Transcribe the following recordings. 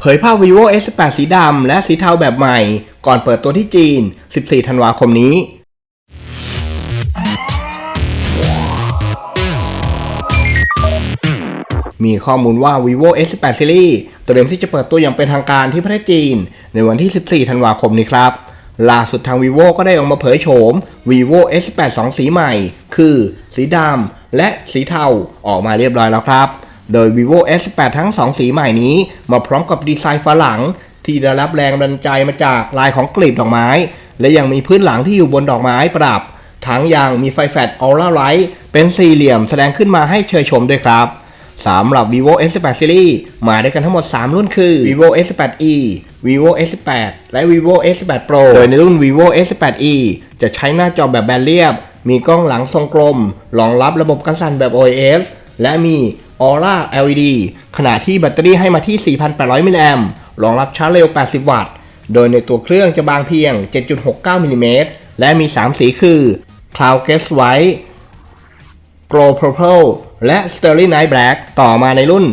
เผยภาพ vivo S8 สีดำและสีเทาแบบใหม่ ก่อนเปิดตัวที่จีน 14 ธันวาคมนี้ มีข้อมูลว่า vivo S8 series เตรียมที่จะเปิดตัวอย่างเป็นทางการที่ประเทศจีน ในวันที่ 14 ธันวาคมนี้ครับล่าสุดทาง vivo ก็ได้ออกมาเผยโฉม vivo S8 2 สีใหม่ คือ สีดำและสีเทาออกมาเรียบร้อยแล้วครับ โดย vivo S8 ทั้ง 2 สีใหม่นี้ มาพร้อมกับดีไซน์ฝาหลังที่ได้รับแรงบันใจมาจากลายของกลีบดอกไม้ และยังมีพื้นหลังที่อยู่บนดอกไม้ประดับ ทั้งยังมีไฟแฟลชออร่าไลท์เป็นสี่เหลี่ยมแสดงขึ้นมาให้เชยชมด้วยครับสำหรับ vivo S8 series มาด้วยกันทั้งหมด 3 รุ่นคือ vivo S8e vivo S8 และ vivo S8 Pro โดยในรุ่น vivo S8e จะใช้หน้าจอแบบแบนเรียบ มีกล้องหลังทรงกลม รองรับระบบกันสั่นแบบ OIS และมี Aura LED ขณะที่แบตเตอรี่ให้มาที่ 4,800 มิลลิแอมป์รองรับชาร์จเร็ว 80 วัตต์ โดยในตัวเครื่องจะบางเพียง 7.69 มิลลิเมตร และมี 3 สีคือ Cloud Guest White Glow Purple และ Sterling Night Black ต่อมาในรุ่น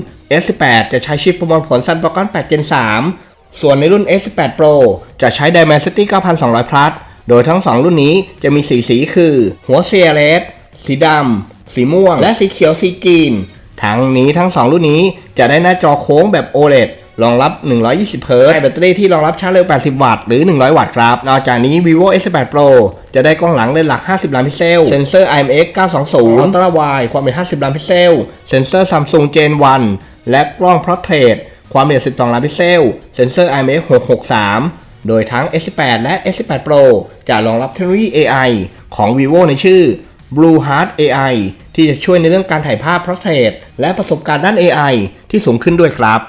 S18 จะใช้ชิปประมวลผล Snapdragon 8 Gen 3 ส่วนในรุ่น S18 Pro จะใช้ Dimensity 9200 Plus โดยทั้ง 2 รุ่นนี้จะมีสีสีคือ หัวเซียเลสสีดำ สีม่วง และสีเขียวสีกรีน ทั้งนี้ทั้ง 2 รุ่นนี้จะได้หน้าจอโค้งแบบ OLED รองรับ 120เฮิร์ตแบตเตอรี่ที่รองรับชาร์จเร็ว 80 วัตต์ หรือ 100 วัตต์ครับ นอกจากนี้ vivo S8 Pro จะได้กล้องหลังเลนส์หลัก 50 ล้านพิกเซล เซนเซอร์ IMX 920 Ultra Wide ความเป็น50 ล้านพิกเซล เซนเซอร์ Samsung Gen 1 และกล้อง Portrait ความละเอียด12 ล้านพิกเซล เซนเซอร์ IMX 663 โดยทั้ง S8 และ S8 Pro จะรองรับเทคโนโลยี AI ของ vivo ในชื่อ Blue Heart AI ที่จะช่วยในเรื่องการถ่ายภาพ Portrait และประสบการณ์ด้าน AI ที่สูงขึ้นด้วยครับ